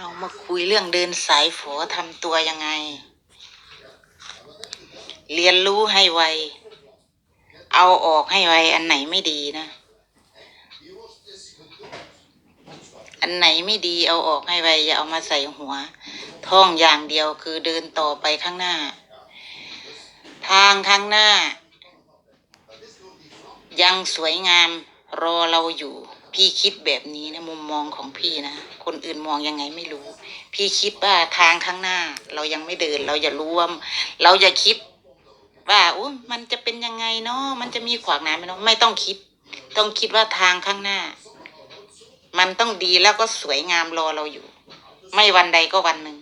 เรามาคุยเรื่องเดินสายฝอทำตัวยังไง เรียนรู้ให้ไว เอาออกให้ไว อันไหนไม่ดีนะ อันไหนไม่ดีเอาออกให้ไว อย่าเอามาใส่หัว ท่องอย่างเดียวคือเดินต่อไปข้างหน้า ทางข้างหน้า ยังสวยงามรอเราอยู่ พี่คิดแบบนี้นะมุมมองของพี่นะ คนอื่นมองยังไงไม่รู้ พี่คิดว่าทางข้างหน้า เรายังไม่เดิน เราอย่ารู้ว่าเราอย่าคิด ว่าอุ้มันจะเป็นยังไงเนาะมันจะมีขวากหน้ำไหมเนาะไม่ต้องคิด ต้องคิดว่าทางข้างหน้า มันต้องดีแล้วก็สวยงามรอเราอยู่ ไม่วันใดก็วันหนึ่ง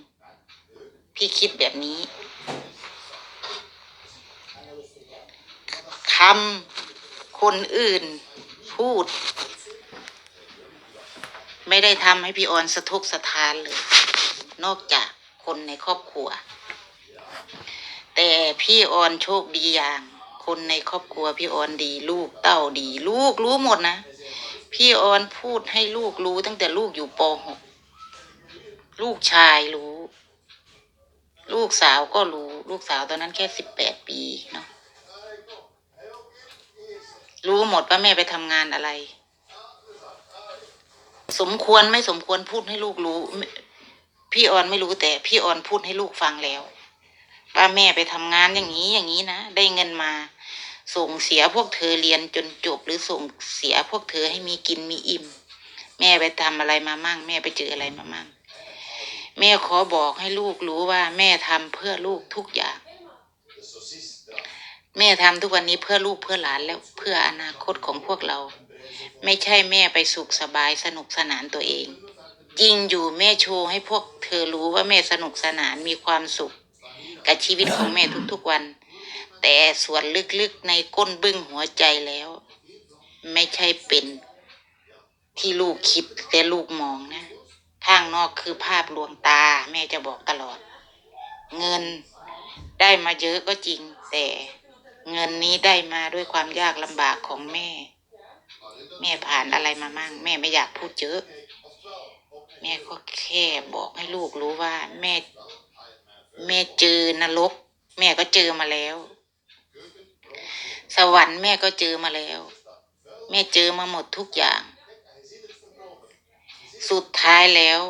พี่คิดแบบนี้คำคนอื่นพูด ไม่ได้ทำให้พี่ออนสะทกสะทานเลย นอกจากคนในครอบครัว แต่พี่ออนโชคดีอย่าง คนในครอบครัวพี่ออนดี ลูกเต้าดี ลูกรู้หมดนะ พี่ออนพูดให้ลูกรู้ตั้งแต่ลูกอยู่ป .6 ลูกชายรู้ ลูกสาวก็รู้ ลูกสาวตอนนั้นแค่สิบแปดปีเนาะรู้หมดว่าแม่ไปทำงานอะไร สมควรไม่สมควรพูดให้ลูกรู้ พี่ออนไม่รู้แต่พี่ออนพูดให้ลูกฟังแล้วว่าแม่ไปทำงานอย่างนี้อย่างนี้นะได้เงินมา ส่งเสียพวกเธอเรียนจนจบหรือส่งเสียพวกเธอให้มีกินมีอิ่ม แม่ไปทำอะไรมามั่ง แม่ไปเจออะไรมามั่ง แม่ขอบอกให้ลูกรู้ว่า แม่ทำเพื่อลูกทุกอย่าง แม่ทำทุกวันนี้เพื่อลูกเพื่อหลานแล้วเพื่ออนาคตของพวกเรา ไม่ใช่แม่ไปสุขสบายสนุกสนานตัวเอง จริงอยู่แม่โชว์ให้พวกเธอรู้ว่าแม่สนุกสนานมีความสุข กับชีวิตของแม่ทุกๆวัน แต่ส่วนลึกๆในก้นบึ้งหัวใจแล้ว ไม่ใช่เป็นที่ลูกคิดและลูกมองนะ ข้างนอกคือภาพลวงตา แม่จะบอกตลอด เงินได้มาเยอะก็จริง แต่เงินนี้ได้มาด้วยความยากลำบากของแม่ แม่ผ่านอะไรมามั่ง แม่ไม่อยากพูดเยอะ แม่ก็แค่บอกให้ลูกรู้ว่า แม่ แม่เจอนรก แม่ก็เจอมาแล้ว สวรรค์แม่ก็เจอมาแล้ว แม่เจอมาหมดทุกอย่าง สุดท้ายแล้ว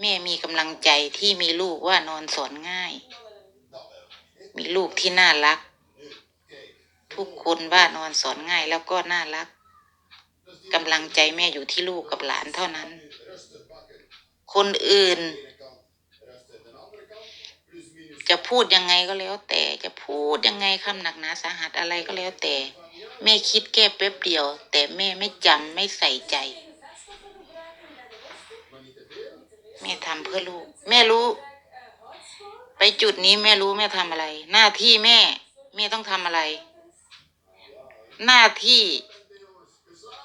แม่มีกำลังใจที่มีลูกว่านอนสอนง่าย มีลูกที่น่ารัก ทุกคนว่านอนสอนง่ายแล้วก็น่ารัก กำลังใจแม่อยู่ที่ลูกกับหลานเท่านั้น คนอื่น จะพูดยังไงก็แล้ว แต่จะพูดยังไงคำหนักหนาสาหัสอะไรก็แล้วแต่ แม่คิดแค่แป๊บเดียว แต่แม่ไม่จำไม่ใส่ใจ แม่ทำเพื่อลูก แม่รู้ ไปจุดนี้แม่รู้แม่ทำอะไร หน้าที่แม่ แม่ต้องทำอะไร หน้าที่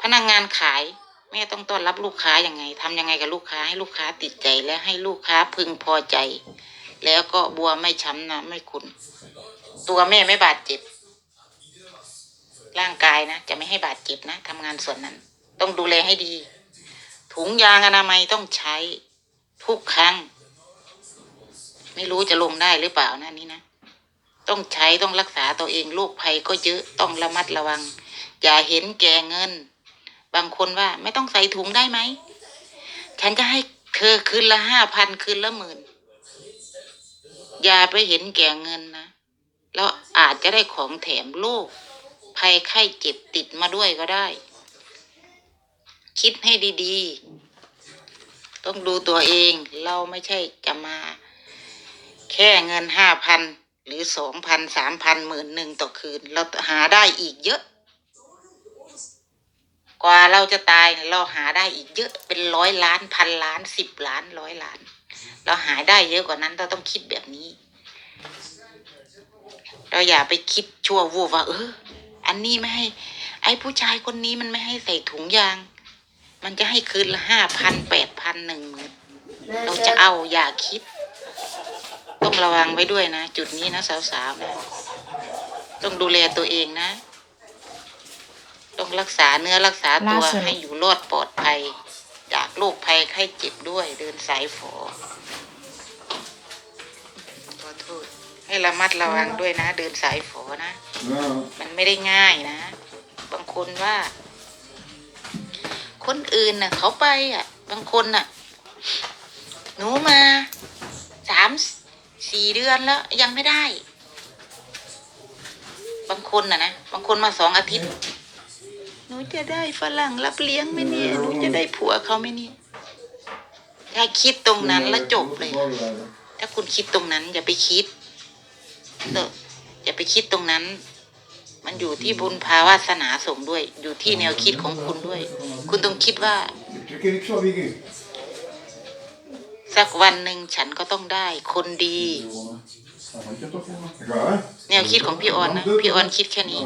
พนักงงานขายแม่ต้องต้อนรับลูกค้ายังไงทำยังไงกับลูกค้าให้ลูกค้าติดใจและให้ลูกค้าพึงพอใจ แล้วก็บัวไม่ช้ำนะไม่ขุนตัวแม่ไม่บาดเจ็บ ร่างกายนะจะไม่ให้บาดเจ็บนะทำงานส่วนนั้น ต้องดูแลให้ดี ถุงยางอนามัยต้องใช้ ทุกครั้ง ไม่รู้จะลงได้หรือเปล่านะอันนี่นะต้องใช้ต้องรักษาตัวเองโรคภัยก็เยอะต้องระมัดระวัง อย่าเห็นแก่เงิน บางคนว่าไม่ต้องใส่ถุงได้ไหม ฉันจะให้เธอคืนละห้าพันคืนละหมื่น อย่าไปเห็นแก่เงินนะแล้วอาจจะได้ของแถมโรคภัยไข้เจ็บติดมาด้วยก็ได้ คิดให้ดีๆ ต้องดูตัวเองเราไม่ใช่จะมา แค่เงินห้าพันหรือสองพันสามพันหมื่นหนึ่งต่อคืน เราหาได้อีกเยอะ กว่าเราจะตายเราหาได้อีกเยอะเป็นร้อยล้านพันล้านสิบล้านร้อยล้าน เราหาได้เยอะกว่านั้นเราต้องคิดแบบนี้ เราอย่าไปคิดชั่ววูบว่าเออ อันนี้ไม่ให้ ไอ้ผู้ชายคนนี้มันไม่ให้ใส่ถุงยาง มันจะให้คืนละห้าพันแปดพันหนึ่งหมื่นเราจะเอาอย่าคิด ต้องระวังไว้ด้วยนะ จุดนี้นะสาวๆนะต้องดูแลตัวเองนะ ต้องรักษาเนื้อรักษาตัวล่าสุด ให้อยู่รอดปลอดภัย จากโรคภัยไข้เจ็บด้วย เดินสายฝอขอโทษให้ระมัดระวังด้วยนะ เดินสายฝอนะ Ja, มันไม่ได้ง่ายนะ บางคนว่า คนอื่นน่ะ เขาไปอะ บางคนน่ะ หนูมาสามสี่เดือนแล้ว ยังไม่ได้ บางคนน่ะนะ บางคนมาสองอาทิตย์ห นูจะได้ฝรั่งรับเลี้ยงไหมเนี่ยหนูจะได้ผัวเขาไหมเนี่ยถ้าคิดตรงนั้นแล้วจบเลย ถ้าคุณคิดตรงนั้นอย่าไปคิดเอออย่าไปคิดตรงนั้น มันอยู่ที่บุญภาวาสนาส่งด้วย อยู่ที่แนวคิดของคุณด้วย คุณต้องคิดว่า Ik ken ik zo, Vicky. สักวันหนึ่งฉันก็ต้องได้ คนดี แนวคิดของพี่ออนนะพี่ออนคิดแค่นี้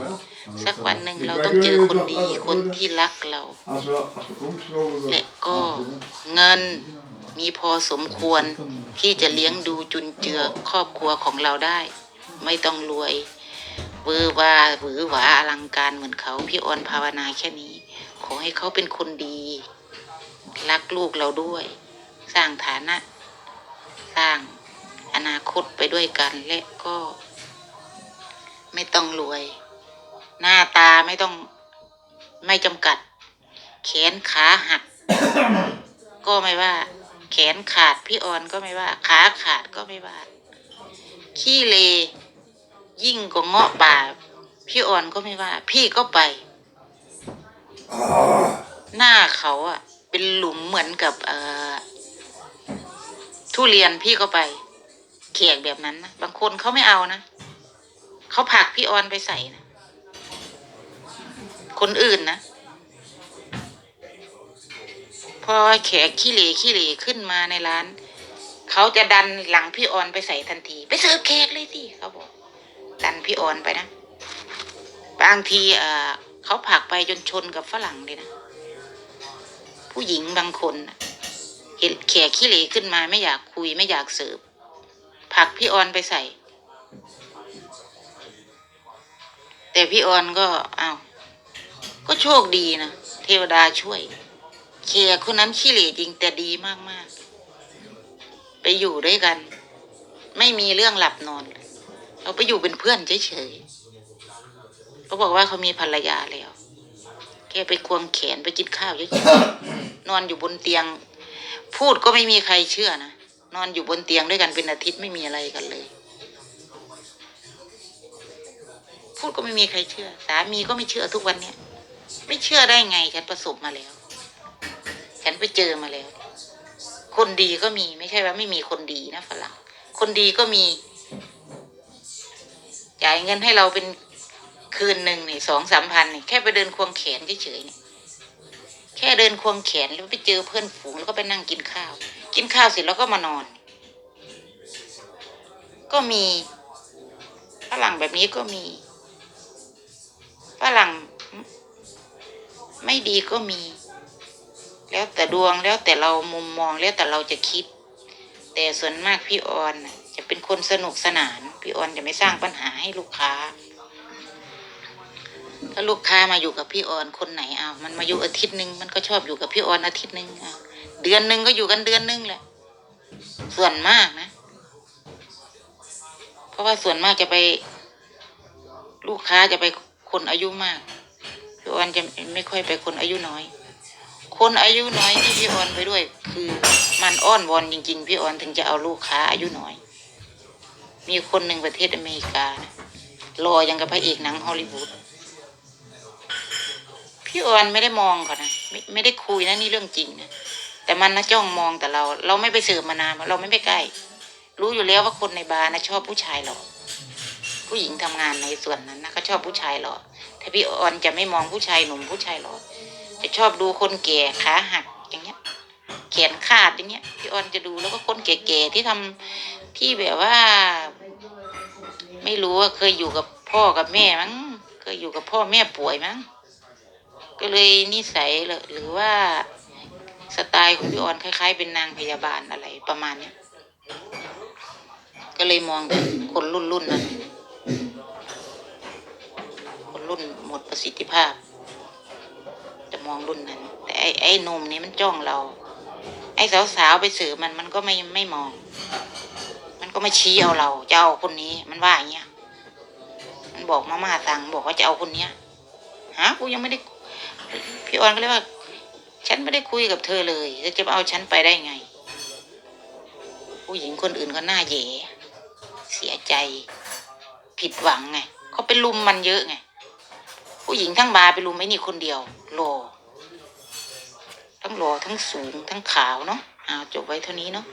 สักวันหนึ่งเราต้องเจอคนดีคนที่รักเรา และก็เงินมีพอสมควรที่จะเลี้ยงดูจุนเจือครอบครัวของเราได้ ไม่ต้องรวยเวอร์ว่าหวือหวาอลังการเหมือนเขาพี่ออนภาวนาแค่นี้ ขอให้เขาเป็นคนดี รักลูกเราด้วย สร้างฐานะ สร้าง อนาคตไปด้วยกัน และก็ ไม่ต้องรวย หน้าตาไม่ต้องไม่จำกัด แขนขาหัก ก็ไม่ว่า แขนขาดพี่ออนก็ไม่ว่า ขาขาดก็ไม่ว่า ขี้เลยิ่งกว่าเงาะป่า พี่ออนก็ไม่ว่า พี่ก็ไป หน้าเขาอะเป็นหลุมเหมือนกับเอ่อทุเรียนพี่ก็ไป แขกแบบนั้นนะ บางคนเขาไม่เอานะ เขาผลักพี่ออนไปใส่นะ คนอื่นนะ พอแขกขี้เหร่ขี้เหร่ขึ้นมาในร้าน เขาจะดันหลังพี่ออนไปใส่ทันที ไปเสิร์ฟแขกเลยสิเขาบอก ดันพี่ออนไปนะ บางทีเอ่อเขาผลักไปจนชนกับฝรั่งเลยนะ ผู้หญิงบางคนเห็นแขกขี้เหร่ขึ้นมาไม่อยากคุยไม่อยากเสิร์ฟ ผักพี่ออนไปใส่ แต่พี่ออนก็อ้าวก็โชคดีนะ เทวดาช่วยแขกคนนั้นขี้เหร่จริงแต่ดีมากๆ ไปอยู่ด้วยกัน ไม่มีเรื่องหลับนอนเลยเราไปอยู่เป็นเพื่อนเฉยๆเขาบอกว่าเขามีภรรยาแล้วแกไปควงแขนไปกินข้าวเฉยๆนอนอยู่บนเตียง พูดก็ไม่มีใครเชื่อนะ นอนอยู่บนเตียงด้วยกันเป็นอาทิตย์ไม่มีอะไรกันเลย พูดก็ไม่มีใครเชื่อ สามีก็ไม่เชื่อทุกวันเนี้ยไม่เชื่อได้ไงฉันประสบมาแล้ว ฉันไปเจอมาแล้ว คนดีก็มีไม่ใช่ว่าไม่มีคนดีนะฝรั่งคนดีก็มีจ่ายเงินให้เราเป็นคืนหนึ่งนี่สองสามพันนี่แค่ไปเดินควงแขนเฉยๆนี่ แค่เดินควงแขนแล้วไปเจอเพื่อนฝูงแล้วก็ไปนั่งกินข้าว กินข้าวเสร็จแล้วก็มานอน ก็มีฝรั่งแบบนี้ก็มีฝรั่งไม่ดีก็มี แล้วแต่ดวงแล้วแต่เรามุมมองแล้วแต่เราจะคิด แต่ส่วนมากพี่ออนจะเป็นคนสนุกสนาน พี่ออนจะไม่สร้างปัญหาให้ลูกค้า ถ้าลูกค้ามาอยู่กับพี่ออนคนไหนเอามันมาอยู่อาทิตย์หนึ่งมันก็ชอบอยู่กับพี่ออนอาทิตย์หนึ่งอะเดือนหนึ่งก็อยู่กันเดือนหนึ่งแหละ ส่วนมากนะ เพราะว่าส่วนมากจะไป ลูกค้าจะไปคนอายุมากพี่ออนจะไม่ค่อยไปคนอายุน้อย คนอายุน้อยที่พี่ออนไปด้วย คือมันอ้อนวอนจริง ๆ พี่ออนถึงจะเอาลูกค้าอายุน้อย มีคนหนึ่งประเทศอเมริกานะรอยังกับพระเอกหนังฮอลลีวูด พี่ออนไม่ได้มองเขานะไม่ไม่ได้คุยนะนี่เรื่องจริงนะแต่มันนะจ้องมองแต่เรา เราไม่ไปเสิร์ฟมานานเราไม่ไปใกล้ รู้อยู่แล้วว่าคนในบาร์นะชอบผู้ชายหล่อผู้หญิงทำงานในส่วนนั้นนะเขาชอบผู้ชายหล่อแต่พี่ออนจะไม่มองผู้ชายหนุ่มผู้ชายหล่อจะชอบดูคนแก่ขาหักอย่างเงี้ยแขนขาดอย่างเงี้ยพี่ออนจะดูแล้วก็คนแก่ๆที่ทำที่แบบว่า ไม่รู้ว่าเคยอยู่กับพ่อกับแม่มั้งเคยอยู่กับพ่อแม่ป่วยมั้ง ก็เลยนิสัยหรือหรือว่าสไตล์ของพี่ออนคล้าย ๆ เป็นนางพยาบาลอะไรประมาณเนี้ยก็เลยมองคนรุ่นรุ่นนั้นคนรุ่นหมดประสิทธิภาพ จะมองรุ่นนั้น แต่ไอ้ไอ้หนมนี่มันจ้องเรา ไอ้สาวๆไปสืบมันมันก็ไม่ไม่มอง มันก็ไม่ชี้เอาเราจะเอาคนนี้มันว่าอย่างเงี้ยมันบอกมาม่าสั่งบอกว่าจะเอาคนเนี้ยหากูยังไม่ได้ พี่ออนก็เลยว่า ฉันไม่ได้คุยกับเธอเลยเธอจะเอาฉันไปได้ไง ผู้หญิงคนอื่นก็หน้าเย่เสียใจ ผิดหวังไงเขาไปลุมมันเยอะไงผู้หญิงทั้งบาไปลุมไอ้นี่คนเดียวโลทั้งโลทั้งสูงทั้งขาวเนาะเอาจบไว้เท่านี้เนาะ